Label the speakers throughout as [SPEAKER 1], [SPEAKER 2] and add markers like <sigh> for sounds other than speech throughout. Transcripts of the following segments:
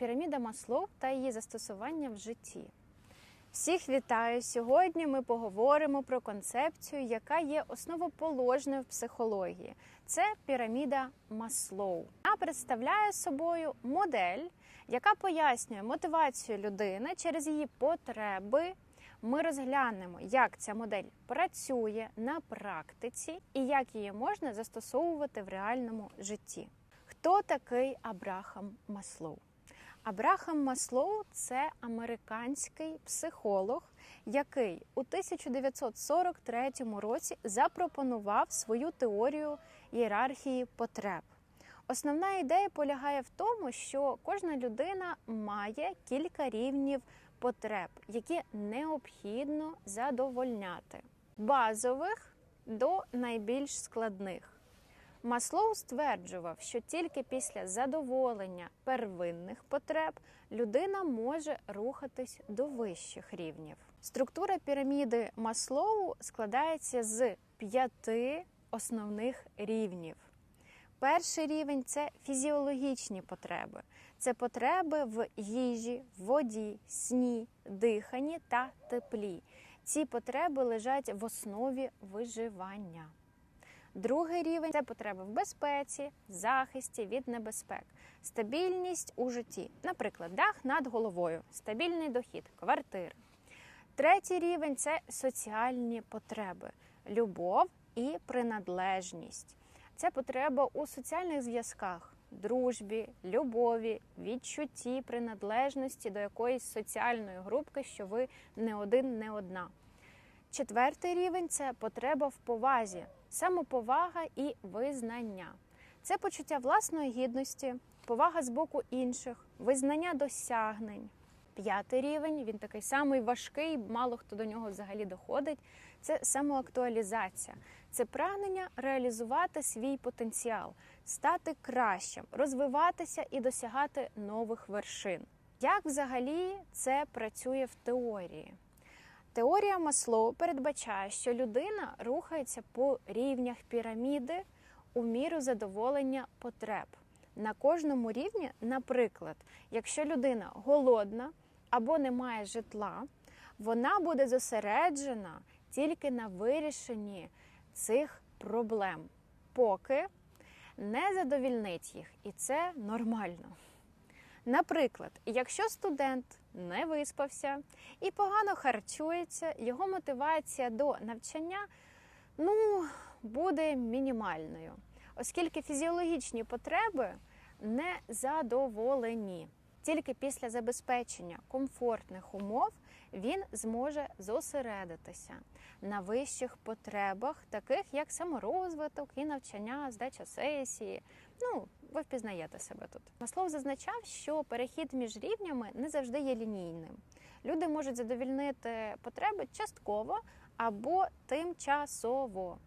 [SPEAKER 1] піраміда Маслоу та її застосування в житті. Всіх вітаю! Сьогодні ми поговоримо про концепцію, яка є основоположною в психології. Це піраміда Маслоу. Вона представляє собою модель, яка пояснює мотивацію людини через її потреби. Ми розглянемо, як ця модель працює на практиці і як її можна застосовувати в реальному житті. Хто такий Абрахам Маслоу? Абрахам Маслоу це американський психолог, який у 1943 році запропонував свою теорію ієрархії потреб. Основна ідея полягає в тому, що кожна людина має кілька рівнів потреб, які необхідно задовольняти, базових до найбільш складних. Маслоу стверджував, що тільки після задоволення первинних потреб людина може рухатись до вищих рівнів. Структура піраміди Маслоу складається з п'яти основних рівнів. Перший рівень це фізіологічні потреби. Це потреби в їжі, воді, сні, диханні та теплі. Ці потреби лежать в основі виживання. Другий рівень це потреби в безпеці, захисті від небезпек, стабільність у житті, наприклад, дах над головою, стабільний дохід, квартира. Третій рівень це соціальні потреби, любов і приналежність. Це потреба у соціальних зв'язках, дружбі, любові, відчутті, приналежності до якоїсь соціальної групки, що ви не один, не одна. Четвертий рівень це потреба в повазі, самоповага і визнання. Це почуття власної гідності, повага з боку інших, визнання досягнень. П'ятий рівень він такий самий важкий, мало хто до нього взагалі доходить. Це самоактуалізація, це прагнення реалізувати свій потенціал, стати кращим, розвиватися і досягати нових вершин. Як взагалі це працює в теорії? Теорія Маслоу передбачає, що людина рухається по рівнях піраміди у міру задоволення потреб. На кожному рівні, наприклад, якщо людина голодна або не має житла, вона буде зосереджена тільки на вирішенні цих проблем, поки не задовільнить їх, і це нормально. Наприклад, якщо студент не виспався і погано харчується, його мотивація до навчання ну, буде мінімальною, оскільки фізіологічні потреби не задоволені. Тільки після забезпечення комфортних умов він зможе зосередитися на вищих потребах, таких як саморозвиток і навчання, здача сесії. Ну, ви впізнаєте себе тут. Маслов зазначав, що перехід між рівнями не завжди є лінійним. Люди можуть задовільнити потреби частково або тимчасово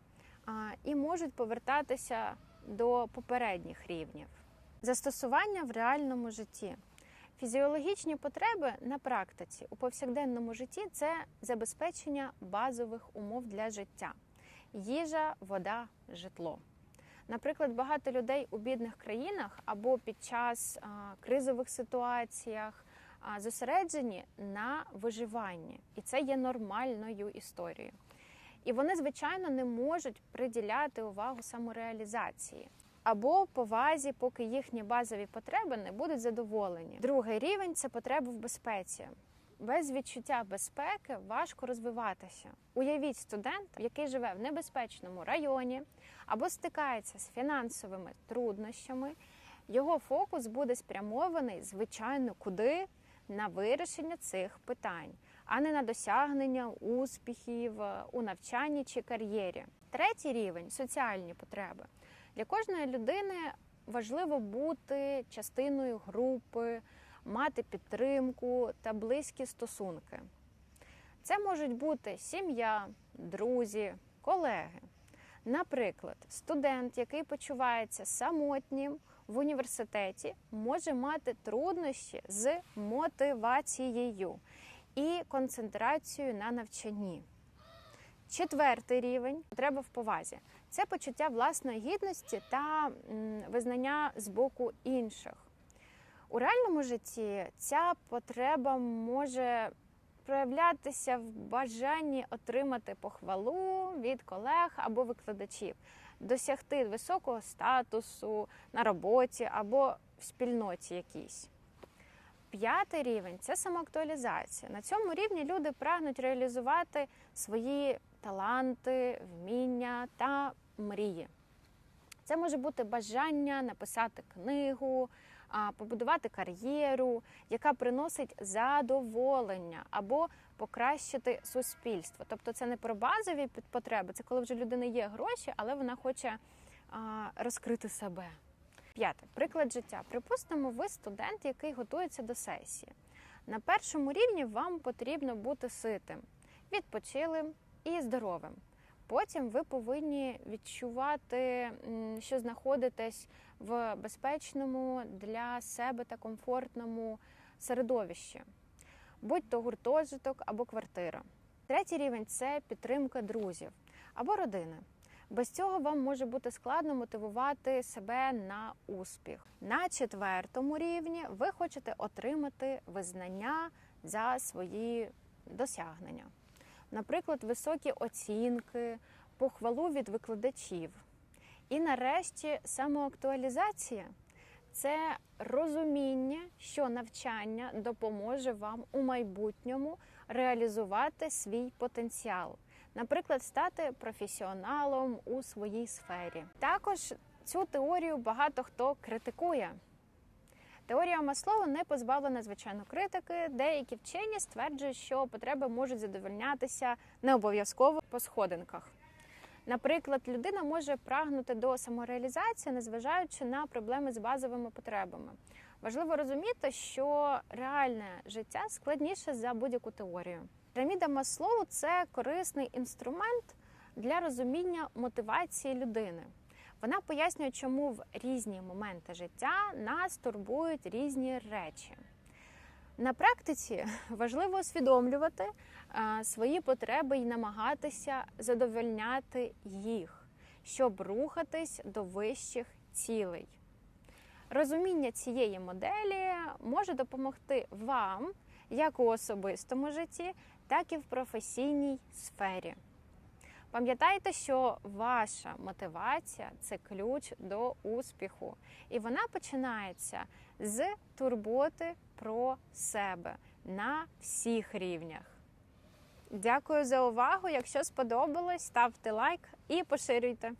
[SPEAKER 1] і можуть повертатися до попередніх рівнів. Застосування в реальному житті. Фізіологічні потреби на практиці у повсякденному житті це забезпечення базових умов для життя: їжа, вода, житло. Наприклад, багато людей у бідних країнах або під час кризових ситуаціях зосереджені на виживанні, і це є нормальною історією. І вони, звичайно, не можуть приділяти увагу самореалізації або повазі, поки їхні базові потреби не будуть задоволені. Другий рівень це потреби в безпеці. Без відчуття безпеки важко розвиватися. Уявіть студента, який живе в небезпечному районі або стикається з фінансовими труднощами. Його фокус буде спрямований, звичайно, куди на вирішення цих питань, а не на досягнення успіхів у навчанні чи кар'єрі. Третій рівень соціальні потреби. Для кожної людини важливо бути частиною групи, мати підтримку та близькі стосунки. Це можуть бути сім'я, друзі, колеги. Наприклад, студент, який почувається самотнім в університеті, може мати труднощі з мотивацією і концентрацією на навчанні. Четвертий рівень треба в повазі. Це почуття власної гідності та визнання з боку інших. У реальному житті ця потреба може проявлятися в бажанні отримати похвалу від колег або викладачів, досягти високого статусу на роботі або в спільноті якійсь. П'ятий рівень це самоактуалізація. На цьому рівні люди прагнуть реалізувати свої таланти, вміння та мрії. Це може бути бажання написати книгу, побудувати кар'єру, яка приносить задоволення або покращити суспільство. Тобто це не про базові потреби, це коли вже в людини є гроші, але вона хоче розкрити себе. П'яте приклад життя. Припустимо, ви студент, який готується до сесії. На першому рівні вам потрібно бути ситим, відпочилим і здоровим. Потім ви повинні відчувати, що знаходитесь в безпечному для себе та комфортному середовищі, будь то гуртожиток або квартира. Третій рівень це підтримка друзів або родини. Без цього вам може бути складно мотивувати себе на успіх. На четвертому рівні ви хочете отримати визнання за свої досягнення, наприклад, високі оцінки, похвалу від викладачів. І нарешті самоактуалізація це розуміння, що навчання допоможе вам у майбутньому реалізувати свій потенціал, наприклад, стати професіоналом у своїй сфері. Також цю теорію багато хто критикує. Теорія Маслоу не позбавлена звичайно критики. Деякі вчені стверджують, що потреби можуть задовольнятися не обов'язково по сходинках. Наприклад, людина може прагнути до самореалізації, незважаючи на проблеми з базовими потребами. Важливо розуміти, що реальне життя складніше за будь-яку теорію. Піраміда Маслоу – це корисний інструмент для розуміння мотивації людини. Вона пояснює, чому в різні моменти життя нас турбують різні речі. На практиці <laughs> важливо усвідомлювати свої потреби і намагатися задовольняти їх, щоб рухатись до вищих цілей. Розуміння цієї моделі може допомогти вам як у особистому житті, так і в професійній сфері. Пам'ятайте, що ваша мотивація це ключ до успіху, і вона починається з турботи про себе на всіх рівнях. Дякую за увагу. Якщо сподобалось, ставте лайк і поширюйте.